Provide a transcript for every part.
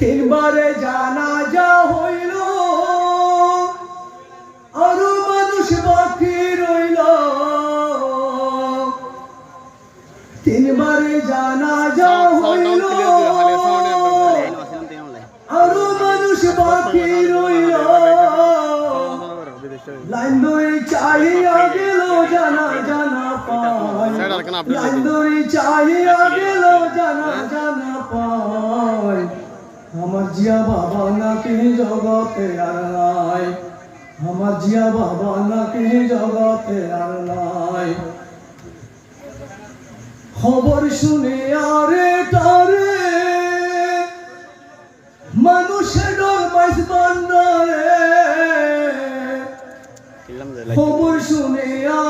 তিনবারে জানা যা হইল, আরও মানুষ বাকি রইল। তিনবারে জানা যা হইল, আরও মানুষ বাকি রইল। লাইন ধরে চাহিয়া গেল জানা জানা জানা আমার জিয়া বাবা নাকি জগতে আর নাই। আমার জিয়া বাবা নাকি জগতে আর নাই। খবর শুনে আরে তারে মানুষের ডর বাইস বান্দারে। খবর শুনে আরে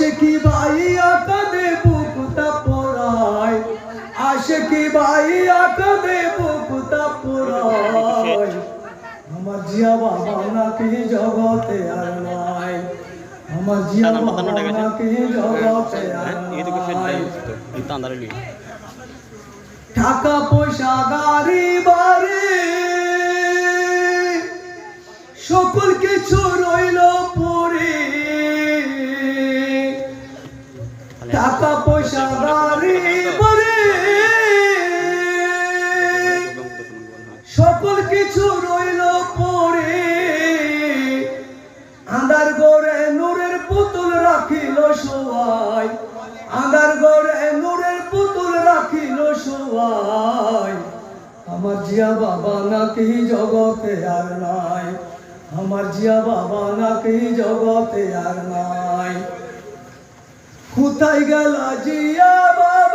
আসে কি ভাই আকাদে বুকুতা পড়ায় আসে কি ভাই আকাদে বুকুতা পড়ায় আমার জিয়া বাবা নাকি জগতে আর নাই। আমার জিয়া বাবা নাকি জগতে আর নাই। টাকা পয়সা গাড়ি বাড়ি। সকল কিছু রইল টাকা পয়সা গাড়ি বাড়ি। সকল কিছু রইল পরে আন্দার গড়ে নূরের পুতুল রাখিল সবাই। আন্দার গড়ে নূরের পুতুল রাখিল সবাই। আমার জিয়া বাবা নাকি জগতে আর নাই। আমার জিয়া বাবা নাকি জগতে আর নাই। কোথায় গেল জিয়া বাবা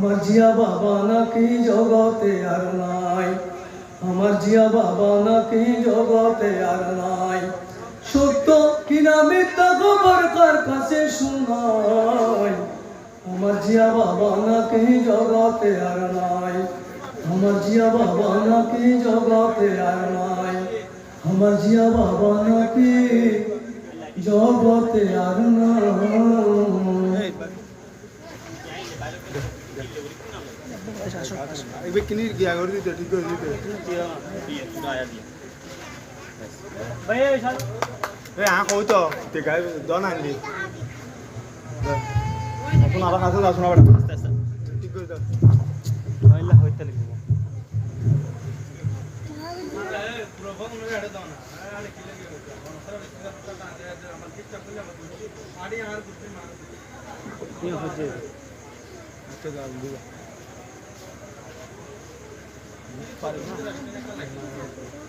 আমার জিয়া বাবা নাকি জগতে আর নাই। আমার জিয়া বাবা নাকি জগতে আর নাই। সত্য কিনা মিথ্যা খবর কার কাছে শোনাই? আমার জিয়া বাবা নাকি জগতে আর নাই। আমার জিয়া বাবা নাকি জগতে আর নাই। আমার জিয়া বাবা নাকি জগতে আর নাই এবার কিনি গিয়া করে দিতে ঠিক করে দিতে এ হ্যাঁ কই তো টেকা দন আনলি এখন আবার কাছে যাও শোনা ঠিক করে দাও আচ্ছা যাও দিবা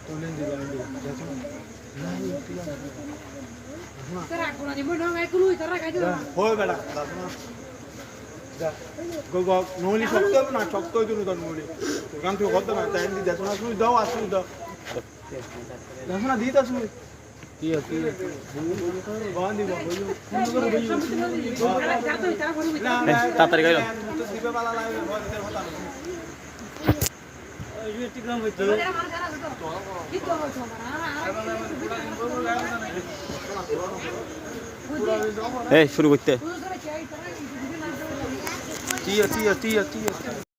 তুলে দিবা দেখো হয় বেটা গো গো নলি শক্ত হবে না শক্ত না তোর নলি ওখান থেকে কত না টাইম দিয়ে দেখো না শুনি দাও আসুন দাও দেখো না দিতে আসুন তাড়াতাড়ি এই শুরু করতে। টিয়া টিয়া টিয়া টিয়া